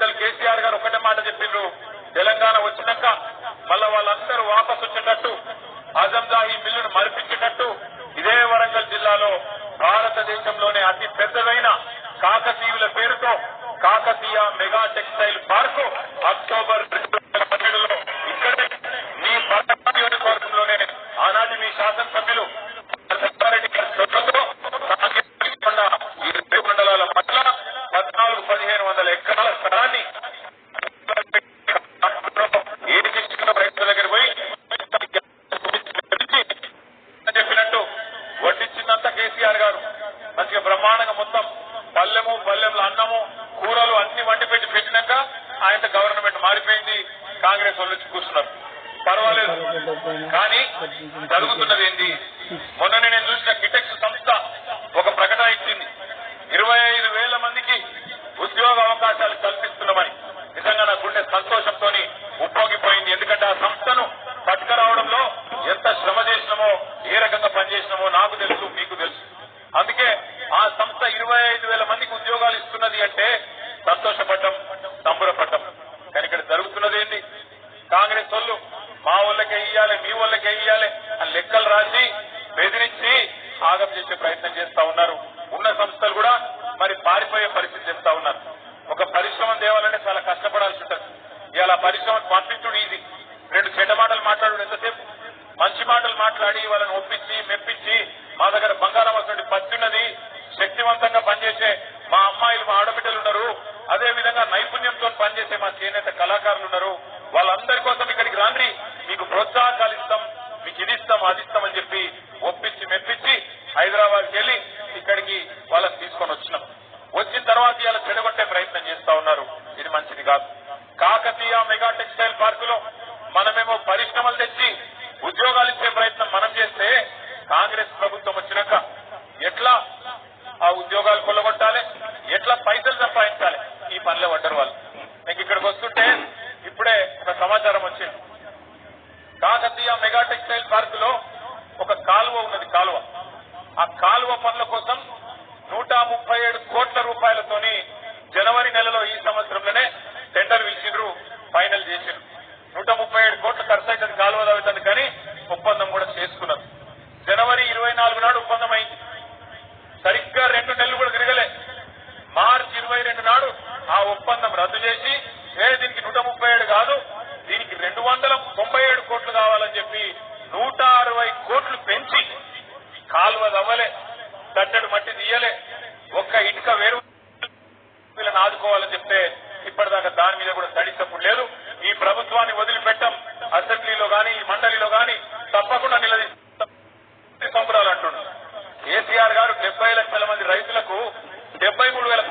పెద్దలు కేసీఆర్ గారు ఒకటే మాట చెప్పిండ్రు. తెలంగాణ వచ్చినాక మళ్ళా వాళ్ళందరూ వాపసు వచ్చేటట్టు అజంజాహీ మిల్లును మరిపించేటట్టు ఇదే వరంగల్ జిల్లాలో భారతదేశంలోనే అతి పెద్దదైన కాకతీయుల పేరుతో Kakatiya mega textile park October మొత్తం పల్లెము పల్లెంలో అన్నము కూరలు అన్ని వండి పెట్టి పెట్టినాక ఆయన గవర్నమెంట్ మారిపోయింది కాంగ్రెస్ వాళ్ళు వచ్చి కూర్చున్నారు. పర్వాలేదు. కానీ జరుగుతున్నది ఏంది? మొన్న నేను చూసిన ఇరవై ఐదు వేల మందికి ఉద్యోగాలు ఇస్తున్నది అంటే సంతోషపడ్డం సంబరపడ్డం. కానీ ఇక్కడ జరుగుతున్నది ఏంటి కాంగ్రెస్ వాళ్ళు మా వాళ్ళకే ఇయ్యాలి మీ వాళ్ళకే ఇయ్యాలి అని లెక్కలు రాసి బెదిరించి ఆగం చేసే ప్రయత్నం చేస్తా ఉన్నారు. ఉన్న సంస్థలు కూడా మరి పారిపోయే పరిస్థితి చేస్తా ఉన్నారు. ఒక పరిశ్రమ తేవాలంటే చాలా కష్టపడాల్సి ఉంటుంది. ఇవాళ పరిశ్రమ పంపించుడు ఇది రెండు చెడ్డ మాటలు మాట్లాడు ఎంతసేపు? మంచి మాటలు మాట్లాడి వాళ్ళని ఒప్పించి మెప్పించి మా దగ్గర బంగారం అసలు పచ్చి ఉన్నది శక్తివంతంగా పనిచేసే మా అమ్మాయిలు మా ఆడబిడ్డలు ఉన్నారు. అదే విధంగా నైపుణ్యంతో పనిచేసే మా చేనేత కళాకారులు ఉన్నారు. వాళ్ళందరి కోసం ఇక్కడికి రాండి మీకు ప్రోత్సాహకాలు ఇస్తాం మీకు ఇది ఇస్తాం అది ఇస్తాం అని చెప్పి ఒప్పించి మెప్పించి హైదరాబాద్కి వెళ్ళి ఇక్కడికి వాళ్ళని తీసుకొని వచ్చినాం. వచ్చిన తర్వాత ఇలా చెడగొట్టే ప్రయత్నం చేస్తా ఉన్నారు. ఇది మంచిది కాదు. కాకతీయ మెగా టెక్స్టైల్ పార్కులో మనమేమో పరిశ్రమలు తెచ్చి ఉద్యోగాలు ఇచ్చే ప్రయత్నం మనం చేస్తే కాంగ్రెస్ ప్రభుత్వం వచ్చినాక ఉద్యోగాలు కొల్లగొట్టాలి ఎట్లా పైసలు సంపాదించాలి ఈ పనిలో పడ్డారు వాళ్ళు. మీకు ఇక్కడికి వస్తుంటే ఇప్పుడే ఒక సమాచారం వచ్చింది. కాకతీయ మెగా టెక్స్టైల్ పార్క్లో ఒక కాలువ ఉన్నది కాలువ. ఆ కాలువ పనుల కోసం నూట ముప్పై ఏడు కోట్ల రూపాయలతోని జనవరి నెలలో ఈ సంవత్సరంలోనే టెండర్ పిలిచిండ్రు ఫైనల్ చేసిండ్రు. నూట ముప్పై ఏడు ఒప్పందం రద్దు చేసి ఏ దీనికి నూట ముప్పై ఏడు కాదు దీనికి రెండు వందల తొంభై ఏడు కోట్లు కావాలని చెప్పి నూట అరవై కోట్లు పెంచి కాలువ దవ్వలే తట్టడు మట్టి తీయలే ఒక్క ఇటుక వేరు వీళ్ళని ఆదుకోవాలని చెప్తే ఇప్పటిదాకా దాని మీద కూడా తడిసప్పుడు లేదు. ఈ ప్రభుత్వాన్ని వదిలిపెట్టం అసెంబ్లీలో గాని ఈ మండలిలో గాని తప్పకుండా నిలదీస్తాం. పంపురాలంటున్నారు కేసీఆర్ గారు డెబ్బై లక్షల మంది రైతులకు డెబ్బై మూడు వేల